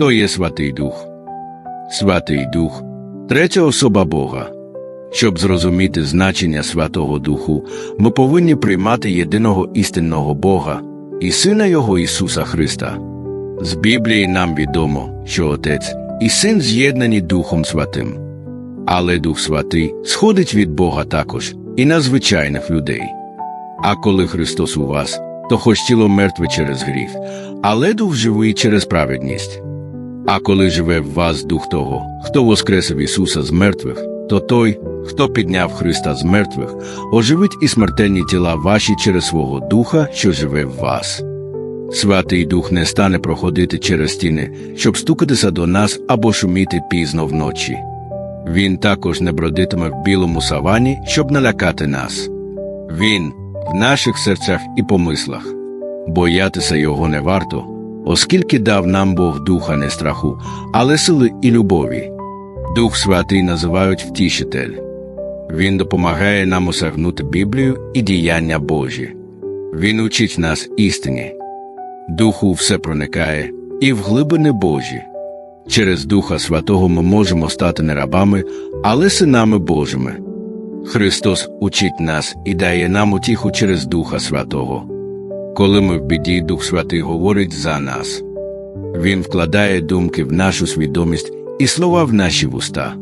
Хто є Святий Дух? Святий Дух третя особа Бога. Щоб зрозуміти значення Святого Духу, ми повинні приймати єдиного істинного Бога і Сина Його Ісуса Христа. З Біблії нам відомо, що Отець і Син з'єднані Духом Святим. Але Дух Святий сходить від Бога також і на звичайних людей. А коли Христос у вас, то хоч тіло мертве через гріх, але дух живий через праведність. А коли живе в вас дух того, хто воскресив Ісуса з мертвих, то той, хто підняв Христа з мертвих, оживить і смертельні тіла ваші через свого духа, що живе в вас. Святий Дух не стане проходити через стіни, щоб стукатися до нас або шуміти пізно вночі. Він також не бродитиме в білому савані, щоб налякати нас. Він в наших серцях і помислах. Боятися його не варто, оскільки дав нам Бог духа не страху, але сили і любові. Дух Святий називають втішитель. Він допомагає нам осягнути Біблію і діяння Божі. Він учить нас істині. Духу все проникає і в глибини Божі. Через Духа Святого ми можемо стати не рабами, але синами Божими. Христос учить нас і дає нам утіху через Духа Святого. Коли ми в біді, Дух Святий говорить за нас. Він вкладає думки в нашу свідомість і слова в наші вуста.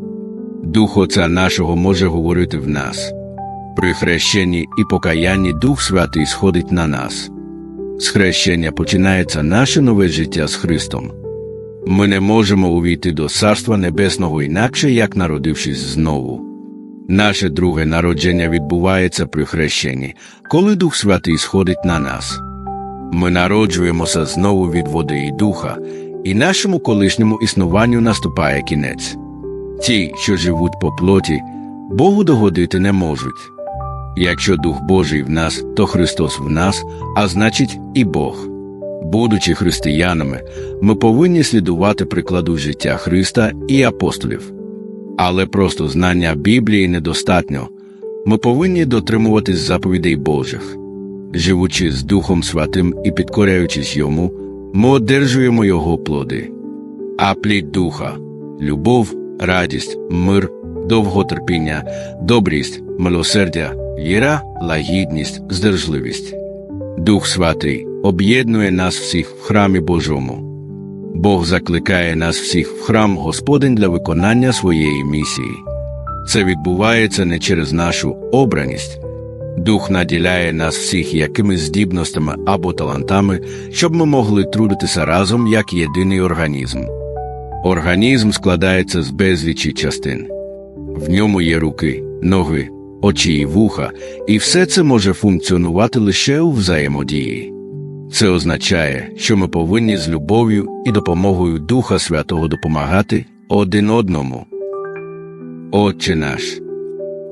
Дух Отця нашого може говорити в нас. При хрещенні і покаянні Дух Святий сходить на нас. З хрещення починається наше нове життя з Христом. Ми не можемо увійти до Царства Небесного інакше, як народившись знову. Наше друге народження відбувається при хрещенні, коли Дух Святий сходить на нас. Ми народжуємося знову від води і духа, і нашому колишньому існуванню наступає кінець. Ті, що живуть по плоті, Богу догодити не можуть. Якщо Дух Божий в нас, то Христос в нас, а значить і Бог. Будучи християнами, ми повинні слідувати прикладу життя Христа і апостолів. Але просто знання Біблії недостатньо. Ми повинні дотримуватись заповідей Божих. Живучи з Духом Святим і підкоряючись йому, ми одержуємо його плоди. А плід Духа любов, радість, мир, довготерпіння, добрість, милосердя, віра, лагідність, здержливість. Дух Святий об'єднує нас всіх в храмі Божому. Бог закликає нас всіх в храм Господень для виконання своєї місії. Це відбувається не через нашу обраність. Дух наділяє нас всіх якимись здібностями або талантами, щоб ми могли трудитися разом як єдиний організм. Організм складається з безлічі частин. В ньому є руки, ноги, очі і вуха, і все це може функціонувати лише у взаємодії. Це означає, що ми повинні з любов'ю і допомогою Духа Святого допомагати один одному. Отче наш,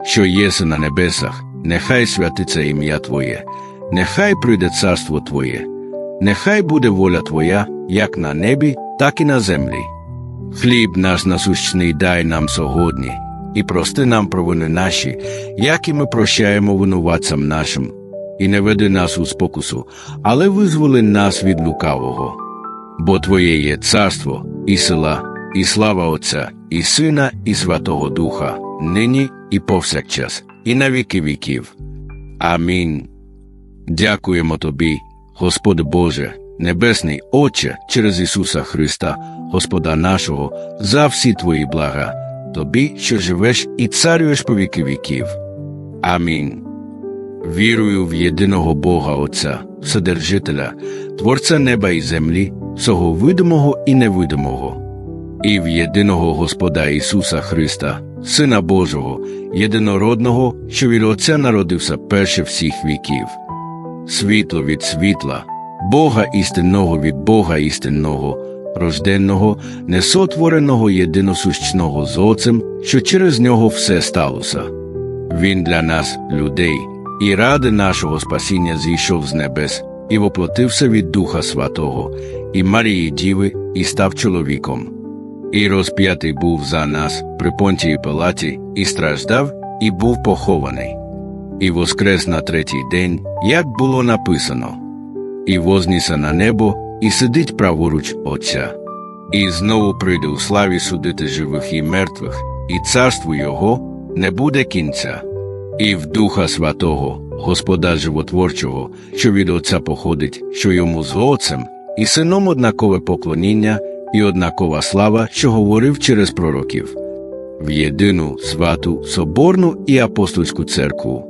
що єси на небесах, нехай святиться ім'я Твоє, нехай прийде царство Твоє, нехай буде воля Твоя, як на небі, так і на землі. Хліб наш насущний дай нам сьогодні, і прости нам провини наші, як і ми прощаємо винуватцям нашим, і не веди нас у спокусу, але визволи нас від лукавого. Бо Твоє є царство, і сила, і слава Отця, і Сина, і Святого Духа, нині і повсякчас, і на віки віків. Амінь. Дякуємо Тобі, Господи Боже, Небесний Отче, через Ісуса Христа, Господа нашого, за всі Твої блага, Тобі, що живеш і царюєш по віки віків. Амінь. Вірую в єдиного Бога Отця, Вседержителя, Творця неба і землі, всього видимого і невидимого, і в єдиного Господа Ісуса Христа, Сина Божого, єдинородного, що від Отця народився перше всіх віків, світло від світла, Бога істинного від Бога істинного, рожденного, несотвореного єдиносущного з Отцем, що через нього все сталося. Він для нас, людей, і ради нашого спасіння зійшов з небес і воплотився від Духа Святого, і Марії Діви, і став чоловіком. І розп'ятий був за нас при понтії Пилаті, і страждав, і був похований. І воскрес на третій день, як було написано, і вознісся на небо, і сидить праворуч Отця. і знову прийде у славі судити живих і мертвих, і царству Його не буде кінця. І в Духа Святого, Господа Животворчого, що від Отця походить, що йому з Отцем, і сином однакове поклоніння, і однакова слава, що говорив через пророків, в єдину святу, соборну і апостольську церкву.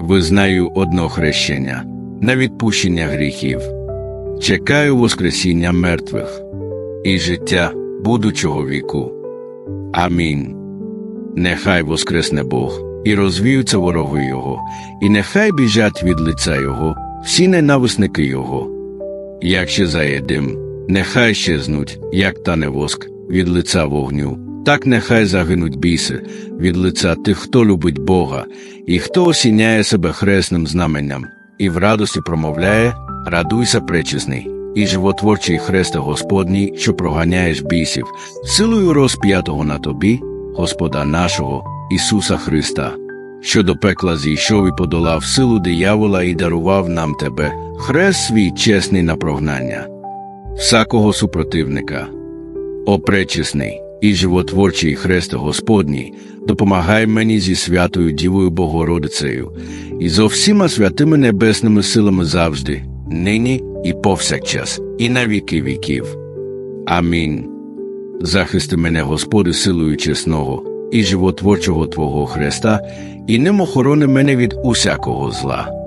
Визнаю одно хрещення на відпущення гріхів, чекаю Воскресіння мертвих і життя будучого віку. Амінь. Нехай воскресне Бог і розвіються вороги Його, і нехай біжать від лиця Його всі ненависники Його. Як ще заєдим, нехай щезнуть, як тане воск від лиця вогню, так нехай загинуть біси від лиця тих, хто любить Бога, і хто осіняє себе хресним знаменням, і в радості промовляє Радуйся, пречесний, і животворчий хресте Господній, що проганяєш бісів, силою розп'ятого на тобі, Господа нашого, Ісуса Христа, що до пекла зійшов і подолав силу диявола і дарував нам тебе, хрест свій чесний на прогнання, всякого супротивника. О пречесний і животворчий хресте Господній, допомагай мені зі святою Дівою Богородицею і зо всіма святими небесними силами завжди, нині і повсякчас, і на віки віків. Амінь. Захисти мене, Господи, силою чесного і животворчого Твого Христа, і ним охорони мене від усякого зла.